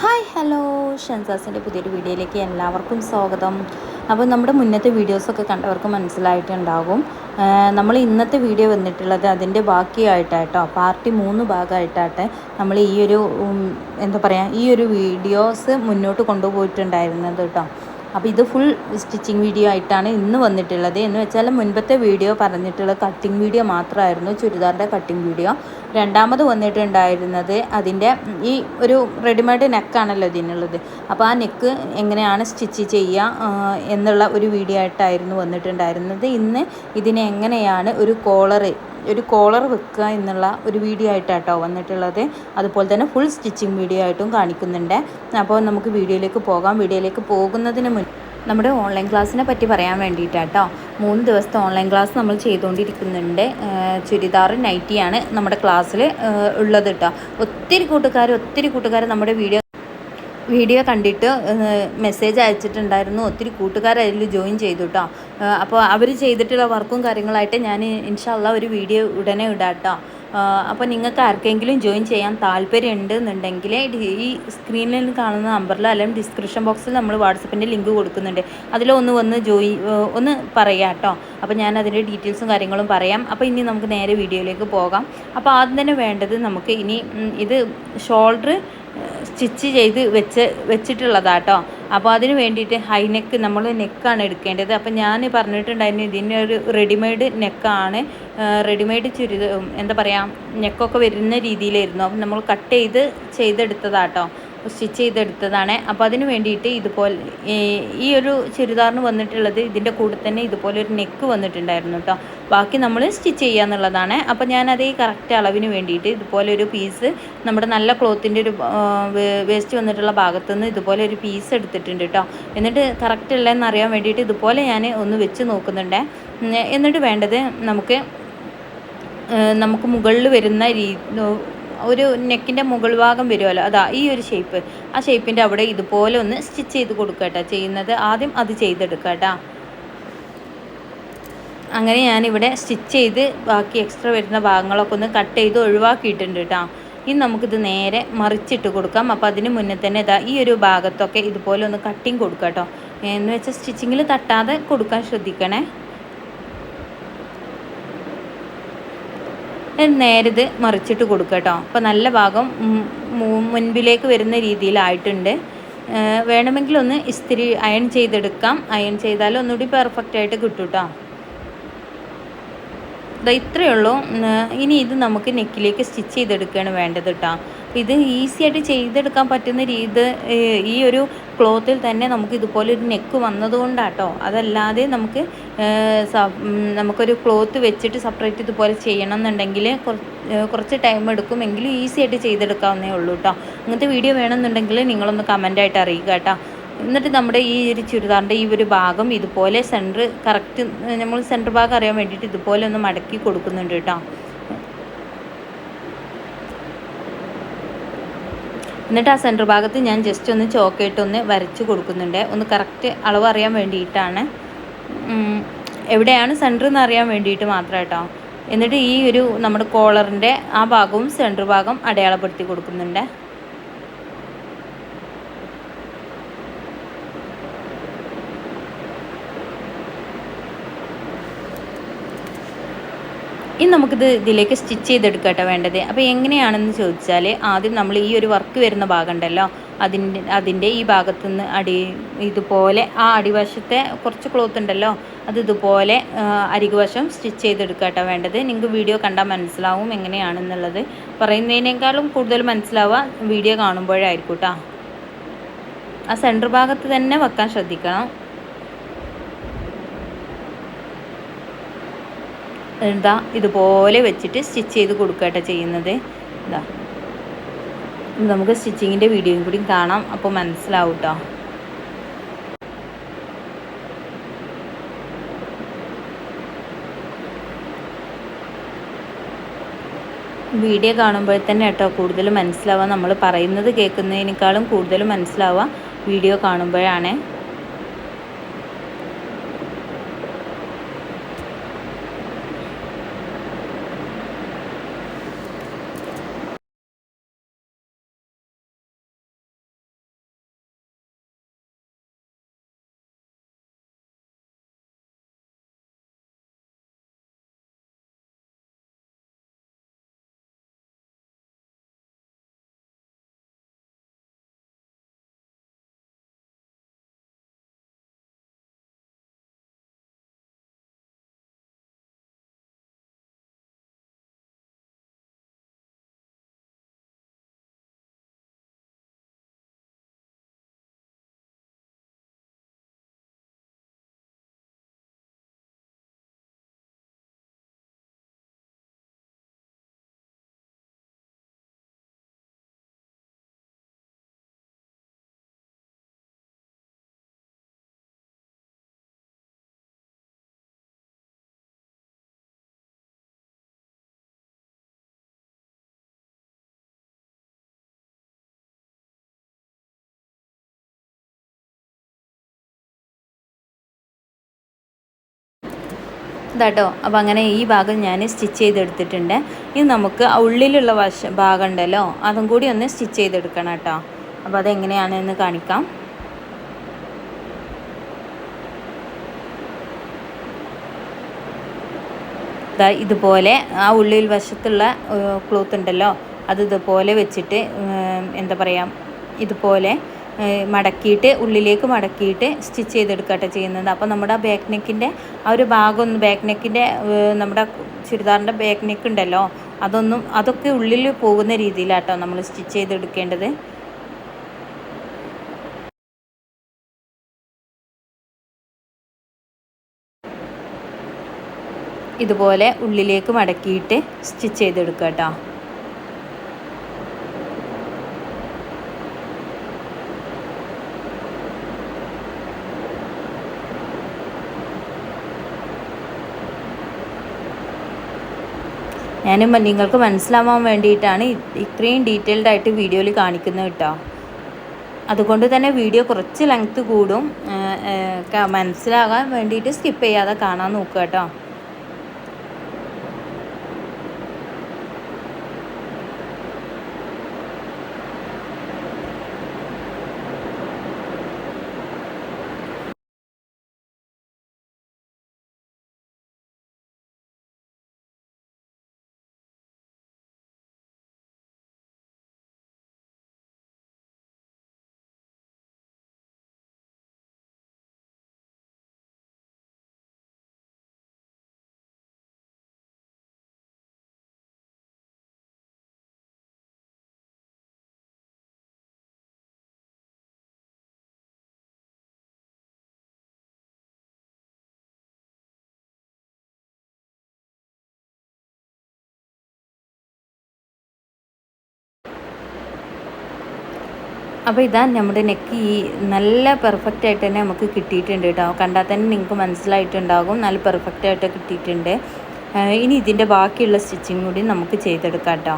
Hi hello ഷൻസാസിന്റെ പുതിയൊരു വീഡിയോയിലേക്ക് എല്ലാവർക്കും സ്വാഗതം. അപ്പോൾ നമ്മുടെ മുന്നത്തെ വീഡിയോസൊക്കെ കണ്ടവർക്ക് മനസ്സിലായിട്ടുണ്ടാകും. നമ്മൾ ഇന്നത്തെ വീഡിയോ വന്നിട്ടുള്ളത് അതിന്റെ ബാക്കിയായിട്ടാട്ടോ. പാർട്ടി മൂന്ന് ഭാഗമായിട്ടാട്ടെ നമ്മൾ ഈ ഒരു എന്താ പറയുക ഈ ഒരു വീഡിയോസ് മുന്നോട്ട് കൊണ്ടുപോയിട്ടുണ്ടായിരുന്നത് കേട്ടോ. അപ്പോൾ ഇത് ഫുൾ സ്റ്റിച്ചിങ് വീഡിയോ ആയിട്ടാണ് ഇന്ന് വന്നിട്ടുള്ളത്. എന്ന് വെച്ചാൽ മുൻപത്തെ വീഡിയോ പറഞ്ഞിട്ടുള്ള കട്ടിങ് വീഡിയോ മാത്രമായിരുന്നു ചുരിദാറിന്റെ കട്ടിങ് വീഡിയോ രണ്ടാമത് വന്നിട്ടുണ്ടായിരുന്നത് അതിന്റെ ഈ ഒരു റെഡിമെയ്ഡ് നെക്കാണല്ലോ ഇതിനുള്ളത്. അപ്പോൾ ആ നെക്ക് എങ്ങനെയാണ് സ്റ്റിച്ച് ചെയ്യുക എന്നുള്ള ഒരു വീഡിയോ ആയിട്ടായിരുന്നു വന്നിട്ടുണ്ടായിരുന്നത്. ഇന്ന് ഇതിനെ എങ്ങനെയാണ് ഒരു കോളറ് ഒരു കോളർ വെക്കുക എന്നുള്ള ഒരു വീഡിയോ ആയിട്ടാട്ടോ വന്നിട്ടുള്ളത്. അതുപോലെ തന്നെ ഫുൾ സ്റ്റിച്ചിങ് വീഡിയോ ആയിട്ടും കാണിക്കുന്നുണ്ട്. അപ്പോൾ നമുക്ക് വീഡിയോയിലേക്ക് പോകാം. വീഡിയോയിലേക്ക് പോകുന്നതിന് മുൻ നമ്മുടെ ഓൺലൈൻ ക്ലാസ്സിനെ പറ്റി പറയാൻ വേണ്ടിയിട്ടാട്ടോ. മൂന്ന് ദിവസത്തെ ഓൺലൈൻ ക്ലാസ് നമ്മൾ ചെയ്തുകൊണ്ടിരിക്കുന്നുണ്ട്. ചുരിദാർ നൈറ്റിയാണ് നമ്മുടെ ക്ലാസ്സിൽ ഉള്ളത് കേട്ടോ ഒത്തിരി കൂട്ടുകാർ ഒത്തിരി കൂട്ടുകാർ നമ്മുടെ വീഡിയോ വീഡിയോ കണ്ടിട്ട് മെസ്സേജ് അയച്ചിട്ടുണ്ടായിരുന്നു. ഒത്തിരി കൂട്ടുകാരായാലും ജോയിൻ ചെയ്തു കേട്ടോ അപ്പോൾ അവർ ചെയ്തിട്ടുള്ള വർക്കും കാര്യങ്ങളായിട്ട് ഞാൻ ഇൻഷാല്ല ഒരു വീഡിയോ ഉടനെ ഇടാട്ടോ. അപ്പോൾ നിങ്ങൾക്ക് ആർക്കെങ്കിലും ജോയിൻ ചെയ്യാൻ താല്പര്യം ഉണ്ട് എന്നുണ്ടെങ്കിൽ ഈ സ്ക്രീനിൽ കാണുന്ന നമ്പറിലോ അല്ലെങ്കിൽ ഡിസ്ക്രിപ്ഷൻ ബോക്സിൽ നമ്മൾ വാട്സപ്പിന്റെ ലിങ്ക് കൊടുക്കുന്നുണ്ട്. അതിലൊന്ന് വന്ന് ജോയി ഒന്ന് പറയാം കേട്ടോ അപ്പോൾ ഞാൻ അതിന്റെ ഡീറ്റെയിൽസും കാര്യങ്ങളും പറയാം. അപ്പോൾ ഇനി നമുക്ക് നേരെ വീഡിയോയിലേക്ക് പോകാം. അപ്പോൾ ആദ്യം തന്നെ വേണ്ടത് നമുക്ക് ഇനി ഇത് ഷോൾഡർ സ്റ്റിച്ച് ചെയ്ത് വെച്ച് വെച്ചിട്ടുള്ളതാട്ടോ. അപ്പോൾ അതിന് വേണ്ടിയിട്ട് ഹൈ നെക്ക് നമ്മൾ നെക്കാണ് എടുക്കേണ്ടത്. അപ്പോൾ ഞാൻ പറഞ്ഞിട്ടുണ്ടായിരുന്നു ഇതിന്റെ ഒരു റെഡിമെയ്ഡ് നെക്കാണ്. റെഡിമെയ്ഡ് ചുരിദ എന്താ പറയുക നെക്കൊക്കെ വരുന്ന രീതിയിലായിരുന്നു. അപ്പം നമ്മൾ കട്ട് ചെയ്ത് ചെയ്തെടുത്തതാട്ടോ. സ്റ്റിച്ച് ചെയ്തെടുത്തതാണ് അപ്പോൾ അതിന് വേണ്ടിയിട്ട് ഇതുപോലെ ഈ ഒരു ചുരിദാറിന് വന്നിട്ടുള്ളത് ഇതിന്റെ കൂടെ തന്നെ ഇതുപോലെ ഒരു നെക്ക് വന്നിട്ടുണ്ടായിരുന്നു കേട്ടോ ബാക്കി നമ്മൾ സ്റ്റിച്ച് ചെയ്യുക എന്നുള്ളതാണ്. അപ്പോൾ ഞാനത് ഈ കറക്റ്റ് അളവിന് വേണ്ടിയിട്ട് ഇതുപോലെ ഒരു പീസ് നമ്മുടെ നല്ല ക്ലോത്തിന്റെ ഒരു വേസ്റ്റ് വന്നിട്ടുള്ള ഭാഗത്തു നിന്ന് ഇതുപോലെ ഒരു പീസ് എടുത്തിട്ടുണ്ട് കേട്ടോ എന്നിട്ട് കറക്റ്റ് ഉള്ളതെന്ന് അറിയാൻ വേണ്ടിയിട്ട് ഇതുപോലെ ഞാൻ ഒന്ന് വെച്ച് നോക്കുന്നുണ്ട്. എന്നിട്ട് വേണ്ടത് നമുക്ക് നമുക്ക് മുകളിൽ വരുന്ന രീ ഒരു നെക്കിന്റെ മുകൾ ഭാഗം വരുമല്ലോ. അതാ ഈ ഒരു ഷേപ്പ് ആ ഷേപ്പിന്റെ അവിടെ ഇതുപോലെ ഒന്ന് സ്റ്റിച്ച് ചെയ്ത് കൊടുക്കുക ചെയ്യുന്നത് ആദ്യം അത് ചെയ്തെടുക്കുക കേട്ടോ. അങ്ങനെ ഞാനിവിടെ സ്റ്റിച്ച് ചെയ്ത് ബാക്കി എക്സ്ട്രാ വരുന്ന ഭാഗങ്ങളൊക്കെ ഒന്ന് കട്ട് ചെയ്ത് ഒഴിവാക്കിയിട്ടുണ്ട് കേട്ടോ. ഇനി നമുക്കിത് നേരെ മറിച്ചിട്ട് കൊടുക്കാം. അപ്പോൾ അതിന് മുന്നേ തന്നെ ഇതാ ഈ ഒരു ഭാഗത്തൊക്കെ ഇതുപോലെ ഒന്ന് കട്ടിങ് കൊടുക്കാം കേട്ടോ. എന്ന് വെച്ചാൽ സ്റ്റിച്ചിങ്ങിൽ തട്ടാതെ കൊടുക്കാൻ ശ്രദ്ധിക്കണേ. നേരിത് മറിച്ചിട്ട് കൊടുക്കുക കേട്ടോ. അപ്പോൾ നല്ല ഭാഗം മുൻപിലേക്ക് വരുന്ന രീതിയിലായിട്ടുണ്ട്. വേണമെങ്കിൽ ഒന്ന് ഇസ്തിരി അയൺ ചെയ്തെടുക്കാം. അയൺ ചെയ്താൽ ഒന്നുകൂടി പെർഫെക്റ്റ് ആയിട്ട് കിട്ടും കേട്ടോ. ഇത്രയേ ഉള്ളൂ. ഇനി ഇത് നമുക്ക് നെക്കിലേക്ക് സ്റ്റിച്ച് ചെയ്തെടുക്കുകയാണ് വേണ്ടത് കേട്ടോ. ഇത് ഈസി ആയിട്ട് ചെയ്തെടുക്കാൻ പറ്റുന്ന രീതി ഈ ഒരു ക്ലോത്തിൽ തന്നെ നമുക്ക് ഇതുപോലെ ഒരു നെക്ക് വന്നതുകൊണ്ടാട്ടോ. അതല്ലാതെ നമുക്ക് നമുക്കൊരു ക്ലോത്ത് വെച്ചിട്ട് സെപ്പറേറ്റ് ഇതുപോലെ ചെയ്യണം എന്നുണ്ടെങ്കിൽ കുറച്ച് ടൈം എടുക്കുമെങ്കിലും ഈസി ആയിട്ട് ചെയ്തെടുക്കാവുന്നേ ഉള്ളൂ കേട്ടോ അങ്ങനത്തെ വീഡിയോ വേണമെന്നുണ്ടെങ്കിൽ നിങ്ങളൊന്ന് കമന്റായിട്ട് അറിയിക്കുക കേട്ടോ എന്നിട്ട് നമ്മുടെ ഈ ഒരു ചുരിദാറിന്റെ ഈ ഒരു ഭാഗം ഇതുപോലെ സെന്റർ കറക്റ്റ് നമ്മൾ സെന്റർ ഭാഗം അറിയാൻ വേണ്ടിയിട്ട് ഇതുപോലെ ഒന്ന് മടക്കി കൊടുക്കുന്നുണ്ട് കേട്ടോ എന്നിട്ട് ആ സെന്റർ ഭാഗത്ത് ഞാൻ ജസ്റ്റ് ഒന്ന് ചോക്കേട്ട് ഒന്ന് വരച്ച് കൊടുക്കുന്നുണ്ട്. ഒന്ന് കറക്റ്റ് അളവ് അറിയാൻ വേണ്ടിയിട്ടാണ്. എവിടെയാണ് സെന്റർ എന്ന് അറിയാൻ വേണ്ടിയിട്ട് മാത്രം കേട്ടോ എന്നിട്ട് ഈ ഒരു നമ്മുടെ കോളറിന്റെ ആ ഭാഗവും സെന്റർ ഭാഗം അടയാളപ്പെടുത്തി കൊടുക്കുന്നുണ്ട്. ഇനി നമുക്കിത് ഇതിലേക്ക് സ്റ്റിച്ച് ചെയ്തെടുക്കട്ടെ വേണ്ടത്. അപ്പോൾ എങ്ങനെയാണെന്ന് ചോദിച്ചാൽ ആദ്യം നമ്മൾ ഈ ഒരു വർക്ക് വരുന്ന ഭാഗം ഉണ്ടല്ലോ അതിന്റെ അതിന്റെ ഈ ഭാഗത്തുനിന്ന് അടി ഇതുപോലെ ആ അടിവശത്തെ കുറച്ച് ക്ലോത്ത് ഉണ്ടല്ലോ അത് ഇതുപോലെ അരികുവശം സ്റ്റിച്ച് ചെയ്തെടുക്കട്ടെ വേണ്ടത്. നിങ്ങൾക്ക് വീഡിയോ കണ്ടാൽ മനസ്സിലാവും എങ്ങനെയാണെന്നുള്ളത്. പറയുന്നതിനേക്കാളും കൂടുതൽ മനസ്സിലാവുക വീഡിയോ കാണുമ്പോഴായിരിക്കും കേട്ടോ. ആ സെന്റർ ഭാഗത്ത് തന്നെ വെക്കാൻ ശ്രദ്ധിക്കണം. എന്താ ഇതുപോലെ വെച്ചിട്ട് സ്റ്റിച്ച് ചെയ്ത് കൊടുക്കട്ടെ ചെയ്യുന്നത്. ഇതാ. നമുക്ക് സ്റ്റിച്ചിങ്ങിന്റെ വീഡിയോയും കൂടി കാണാം. അപ്പോൾ മനസ്സിലാവും കേട്ടോ വീഡിയോ കാണുമ്പോൾ തന്നെ കേട്ടോ കൂടുതൽ മനസ്സിലാവുക നമ്മൾ പറയുന്നത് കേൾക്കുന്നതിനേക്കാളും കൂടുതൽ മനസ്സിലാവുക വീഡിയോ കാണുമ്പോഴാണ്. ഇതാട്ടോ. അപ്പോൾ അങ്ങനെ ഈ ഭാഗം ഞാൻ സ്റ്റിച്ച് ചെയ്തെടുത്തിട്ടുണ്ട്. ഇനി നമുക്ക് ഉള്ളിലുള്ള വശ ഭാഗം ഉണ്ടല്ലോ അതും കൂടി ഒന്ന് സ്റ്റിച്ച് ചെയ്തെടുക്കണം കേട്ടോ. അപ്പോൾ അതെങ്ങനെയാണെന്ന് കാണിക്കാം. ദാ ഇതുപോലെ ആ ഉള്ളിൽ വശത്തുള്ള ക്ലോത്ത് ഉണ്ടല്ലോ അത് ഇതുപോലെ വെച്ചിട്ട് എന്താ പറയുക ഇതുപോലെ മടക്കിയിട്ട് ഉള്ളിലേക്ക് മടക്കിയിട്ട് സ്റ്റിച്ച് ചെയ്തെടുക്കട്ടെ ചെയ്യുന്നത്. അപ്പോൾ നമ്മുടെ ബാക്ക് നെക്കിന്റെ ആ ഒരു ഭാഗം ഒന്ന് ബാക്ക് നെക്കിന്റെ നമ്മുടെ ചുരിദാറിന്റെ ബാക്ക് നെക്ക് ഉണ്ടല്ലോ അതൊന്നും അതൊക്കെ ഉള്ളിൽ പോകുന്ന രീതിയിലാട്ടോ നമ്മൾ സ്റ്റിച്ച് ചെയ്തെടുക്കേണ്ടത്. ഇതുപോലെ ഉള്ളിലേക്ക് മടക്കിയിട്ട് സ്റ്റിച്ച് ചെയ്തെടുക്കുക കേട്ടോ ഞാൻ നിങ്ങൾക്ക് മനസ്സിലാവാൻ വേണ്ടിയിട്ടാണ് ഇത്രയും ഡീറ്റെയിൽഡ് ആയിട്ട് വീഡിയോയിൽ കാണിക്കുന്നത് കേട്ടോ. അതുകൊണ്ട് തന്നെ വീഡിയോ കുറച്ച് ലെങ്ത്ത് കൂടും. മനസ്സിലാകാൻ വേണ്ടിയിട്ട് സ്കിപ്പ് ചെയ്യാതെ കാണാൻ നോക്കുക കേട്ടോ. അപ്പോൾ ഇതാ നമ്മുടെ നെക്ക് ഈ നല്ല പെർഫെക്റ്റ് ആയിട്ട് തന്നെ നമുക്ക് കിട്ടിയിട്ടുണ്ട് കേട്ടോ. കണ്ടാൽ തന്നെ നിങ്ങൾക്ക് മനസ്സിലായിട്ടുണ്ടാകും. നല്ല പെർഫെക്റ്റ് ആയിട്ട് കിട്ടിയിട്ടുണ്ട്. ഇനി ഇതിന്റെ ബാക്കിയുള്ള സ്റ്റിച്ചിങ് കൂടി നമുക്ക് ചെയ്തെടുക്കാം കേട്ടോ.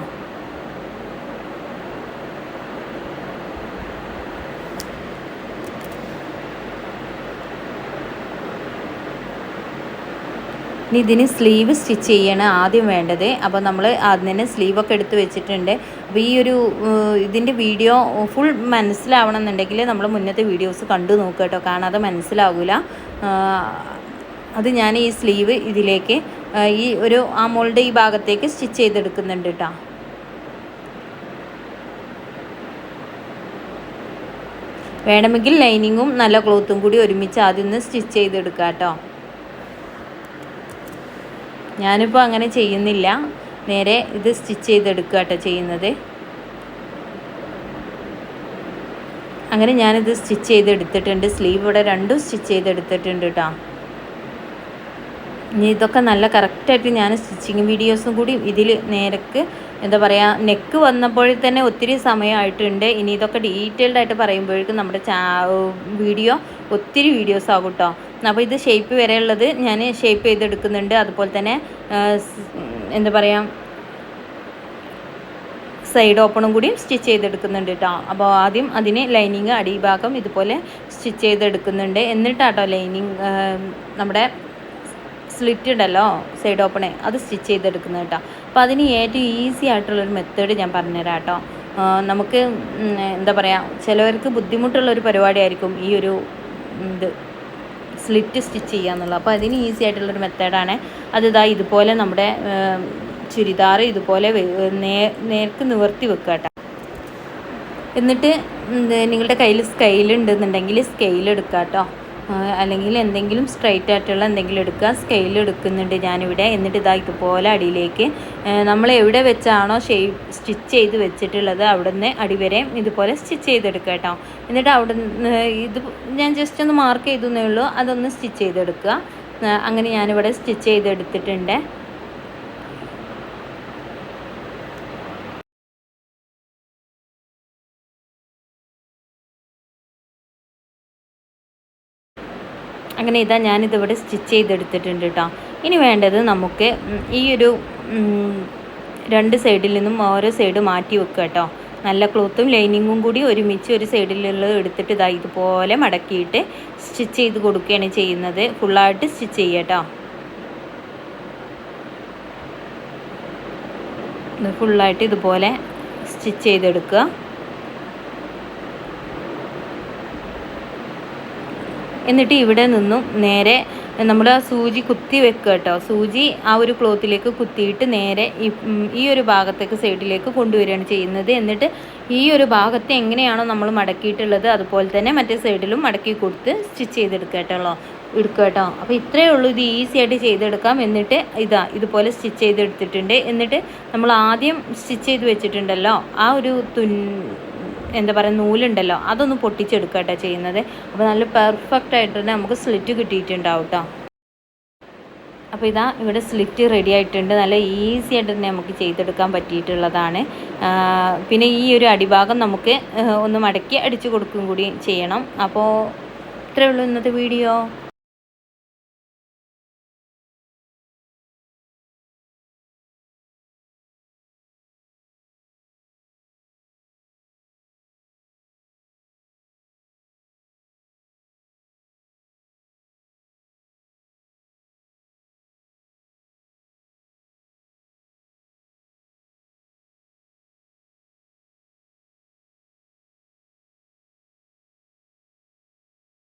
ഇനി ഇതിന് സ്ലീവ് സ്റ്റിച്ച് ചെയ്യണം ആദ്യം വേണ്ടത്. അപ്പോൾ നമ്മൾ അതിന് സ്ലീവൊക്കെ എടുത്ത് വെച്ചിട്ടുണ്ട്. അപ്പോൾ ഈ ഒരു ഇതിന്റെ വീഡിയോ ഫുൾ മനസ്സിലാവണം എന്നുണ്ടെങ്കിൽ നമ്മൾ മുന്നത്തെ വീഡിയോസ് കണ്ടു നോക്കുക കേട്ടോ. കാണാതെ മനസ്സിലാവില്ല അത് ഞാൻ ഈ സ്ലീവ് ഇതിലേക്ക് ഈ ഒരു ആ മോളുടെ ഈ ഭാഗത്തേക്ക് സ്റ്റിച്ച് ചെയ്തെടുക്കുന്നുണ്ട് കേട്ടോ. വേണമെങ്കിൽ ലൈനിങ്ങും നല്ല ക്ലോത്തും കൂടി ഒരുമിച്ച് ആദ്യം ഒന്ന് സ്റ്റിച്ച് ചെയ്തെടുക്കാം കേട്ടോ. ഞാനിപ്പോൾ അങ്ങനെ ചെയ്യുന്നില്ല. നേരെ ഇത് സ്റ്റിച്ച് ചെയ്തെടുക്കുക കേട്ടോ ചെയ്യുന്നത്. അങ്ങനെ ഞാനിത് സ്റ്റിച്ച് ചെയ്തെടുത്തിട്ടുണ്ട്. സ്ലീവ് ഇവിടെ രണ്ടും സ്റ്റിച്ച് ചെയ്തെടുത്തിട്ടുണ്ട് കേട്ടോ ഇനി ഇതൊക്കെ നല്ല കറക്റ്റായിട്ട് ഞാൻ സ്റ്റിച്ചിങ് വീഡിയോസും കൂടി ഇതിൽ നേരക്ക് എന്താ പറയുക നെക്ക് വന്നപ്പോഴേ തന്നെ ഒത്തിരി സമയമായിട്ടുണ്ട് ഇനി ഇതൊക്കെ ഡീറ്റെയിൽഡ് ആയിട്ട് പറയുമ്പോഴേക്കും നമ്മുടെ വീഡിയോ ഒത്തിരി വീഡിയോസ് ആകും കേട്ടോ അപ്പോൾ ഇത് ഷേപ്പ് വരെയുള്ളത് ഞാൻ ഷേപ്പ് ചെയ്തെടുക്കുന്നുണ്ട്. അതുപോലെ തന്നെ എന്താ പറയുക സൈഡ് ഓപ്പണും കൂടി സ്റ്റിച്ച് ചെയ്തെടുക്കുന്നുണ്ട് കേട്ടോ അപ്പോൾ ആദ്യം അതിന് ലൈനിങ് അടിഭാഗം ഇതുപോലെ സ്റ്റിച്ച് ചെയ്തെടുക്കുന്നുണ്ട്. എന്നിട്ടാട്ടോ ലൈനിങ് നമ്മുടെ സ്ലിറ്റ് ഉണ്ടല്ലോ സൈഡ് ഓപ്പണേ അത് സ്റ്റിച്ച് ചെയ്തെടുക്കുന്നത് കേട്ടോ അപ്പോൾ അതിന് ഏറ്റവും ഈസി ആയിട്ടുള്ളൊരു മെത്തേഡ് ഞാൻ പറഞ്ഞുതരാം കേട്ടോ നമുക്ക് എന്താ പറയുക ചിലവർക്ക് ബുദ്ധിമുട്ടുള്ള ഒരു പരിപാടിയായിരിക്കും ഈ ഒരു ഇത്. സ്ലിറ്റ് സ്റ്റിച്ച് ചെയ്യുക എന്നുള്ളത്. അപ്പോൾ അതിന് ഈസി ആയിട്ടുള്ളൊരു മെത്തേഡാണ്. അത് ഇതാ ഇതുപോലെ നമ്മുടെ ചുരിദാർ ഇതുപോലെ നേർക്ക് നിവർത്തി വെക്കുക കേട്ടോ. എന്നിട്ട് നിങ്ങളുടെ കയ്യിൽ സ്കെയിൽ ഉണ്ടെന്നുണ്ടെങ്കിൽ സ്കെയിൽ എടുക്കുക കേട്ടോ. അല്ലെങ്കിൽ എന്തെങ്കിലും സ്ട്രൈറ്റ് ആയിട്ടുള്ള എന്തെങ്കിലും എടുക്കുക. സ്കെയിൽ എടുക്കുന്നുണ്ട് ഞാനിവിടെ. എന്നിട്ട് ഇതാ ഇതുപോലെ അടിയിലേക്ക് നമ്മൾ എവിടെ വെച്ചാണോ ഷേപ്പ് സ്റ്റിച്ച് ചെയ്ത് വെച്ചിട്ടുള്ളത് അവിടെ നിന്ന് അടിവരെ ഇതുപോലെ സ്റ്റിച്ച് ചെയ്തെടുക്കുക കേട്ടോ. എന്നിട്ട് അവിടെ ഇത് ഞാൻ ജസ്റ്റ് ഒന്ന് മാർക്ക് ചെയ്തെന്നേ ഉള്ളൂ. അതൊന്ന് സ്റ്റിച്ച് ചെയ്തെടുക്കുക. അങ്ങനെ ഞാനിവിടെ സ്റ്റിച്ച് ചെയ്തെടുത്തിട്ടുണ്ട്. അങ്ങനെ ഇതാ ഞാനിതിവിടെ സ്റ്റിച്ച് ചെയ്തെടുത്തിട്ടുണ്ട് കേട്ടോ ഇനി വേണ്ടത് നമുക്ക് ഈ ഒരു രണ്ട് സൈഡിൽ നിന്നും ഓരോ സൈഡ് മാറ്റി വെക്കുക കേട്ടോ നല്ല ക്ലോത്തും ലൈനിങ്ങും കൂടി ഒരുമിച്ച് ഒരു സൈഡിലുള്ളത് എടുത്തിട്ട് ഇതാ ഇതുപോലെ മടക്കിയിട്ട് സ്റ്റിച്ച് ചെയ്ത് കൊടുക്കുകയാണ് ചെയ്യുന്നത്. ഫുള്ളായിട്ട് സ്റ്റിച്ച് ചെയ്യുക കേട്ടോ ഫുള്ളായിട്ട് ഇതുപോലെ സ്റ്റിച്ച് ചെയ്തെടുക്കുക. എന്നിട്ട് ഇവിടെ നിന്നും നേരെ നമ്മൾ സൂചി കുത്തി വെക്കുക കേട്ടോ. സൂചി ആ ഒരു ക്ലോത്തിലേക്ക് കുത്തിയിട്ട് നേരെ ഈ ഒരു ഭാഗത്തേക്ക് സൈഡിലേക്ക് കൊണ്ടുവരികയാണ് ചെയ്യുന്നത്. എന്നിട്ട് ഈ ഒരു ഭാഗത്തെ എങ്ങനെയാണോ നമ്മൾ മടക്കിയിട്ടുള്ളത് അതുപോലെ തന്നെ മറ്റേ സൈഡിലും മടക്കി കൊടുത്ത് സ്റ്റിച്ച് ചെയ്തെടുക്കുക കേട്ടോ. എടുക്കുക കേട്ടോ. അപ്പോൾ ഇത്രയേ ഉള്ളൂ. ഇത് ഈസി ആയിട്ട് ചെയ്തെടുക്കാം. എന്നിട്ട് ഇതാ ഇതുപോലെ സ്റ്റിച്ച് ചെയ്തെടുത്തിട്ടുണ്ട്. എന്നിട്ട് നമ്മൾ ആദ്യം സ്റ്റിച്ച് ചെയ്ത് വെച്ചിട്ടുണ്ടല്ലോ ആ ഒരു തുൻ എന്താ പറയുക നൂലുണ്ടല്ലോ അതൊന്ന് പൊട്ടിച്ചെടുക്കുക കേട്ടോ ചെയ്യുന്നത്. അപ്പോൾ നല്ല പെർഫെക്റ്റ് ആയിട്ട് തന്നെ നമുക്ക് സ്ലിറ്റ് കിട്ടിയിട്ടുണ്ടാവും കേട്ടോ അപ്പോൾ ഇതാ ഇവിടെ സ്ലിറ്റ് റെഡി ആയിട്ടുണ്ട്. നല്ല ഈസി ആയിട്ട് തന്നെ നമുക്ക് ചെയ്തെടുക്കാൻ പറ്റിയിട്ടുള്ളതാണ്. പിന്നെ ഈ ഒരു അടിഭാഗം നമുക്ക് ഒന്ന് മടക്കി അടിച്ചു കൊടുക്കും കൂടി ചെയ്യണം. അപ്പോൾ ഇത്രയേ ഉള്ളൂ ഇന്നത്തെ വീഡിയോ.